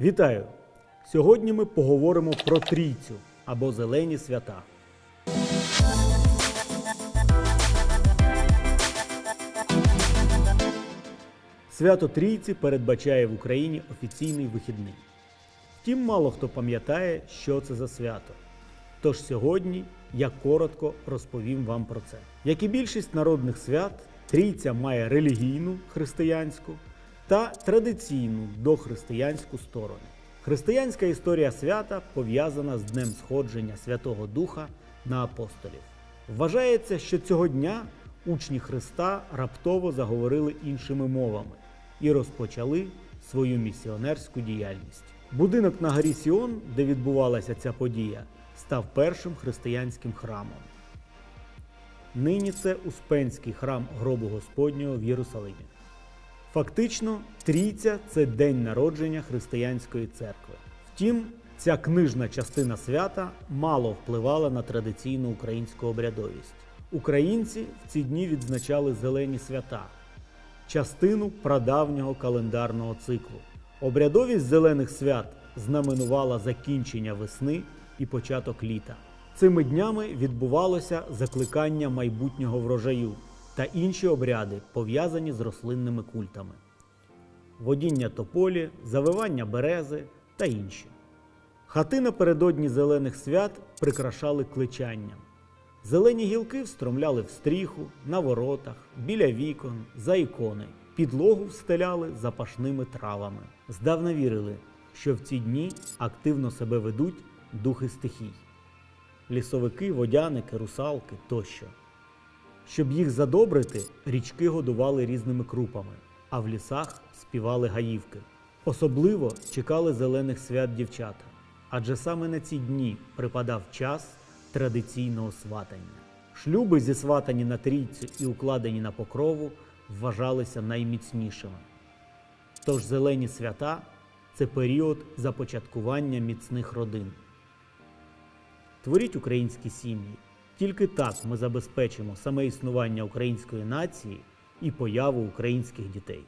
Вітаю! Сьогодні ми поговоримо про трійцю або зелені свята. Свято Трійці передбачає в Україні офіційний вихідний. Втім, мало хто пам'ятає, що це за свято. Тож сьогодні я коротко розповім вам про це. Як і більшість народних свят, трійця має релігійну християнську та традиційну дохристиянську сторону. Християнська історія свята пов'язана з днем сходження Святого Духа на апостолів. Вважається, що цього дня учні Христа раптово заговорили іншими мовами і розпочали свою місіонерську діяльність. Будинок на горі Сіон, де відбувалася ця подія, став першим християнським храмом. Нині це Успенський храм гробу Господнього в Єрусалимі. Фактично, трійця це день народження християнської церкви. Втім, ця книжна частина свята мало впливала на традиційну українську обрядовість. Українці в ці дні відзначали зелені свята, частину прадавнього календарного циклу. Обрядовість зелених свят знаменувала закінчення весни і початок літа. Цими днями відбувалося закликання майбутнього врожаю та інші обряди, пов'язані з рослинними культами, водіння тополі, завивання берези та інші. Хати напередодні зелених свят прикрашали кличанням. Зелені гілки встромляли в стріху, на воротах, біля вікон, за ікони. Підлогу встеляли запашними травами. Здавна вірили, що в ці дні активно себе ведуть духи стихій лісовики, водяники, русалки тощо. Щоб їх задобрити, річки годували різними крупами, а в лісах співали гаївки. Особливо чекали зелених свят дівчата, адже саме на ці дні припадав час традиційного сватання. Шлюби зі сватані на трійцю і укладені на покрову вважалися найміцнішими. Тож зелені свята це період започаткування міцних родин. Творіть українські сім'ї. Тільки так ми забезпечимо саме існування української нації і появу українських дітей.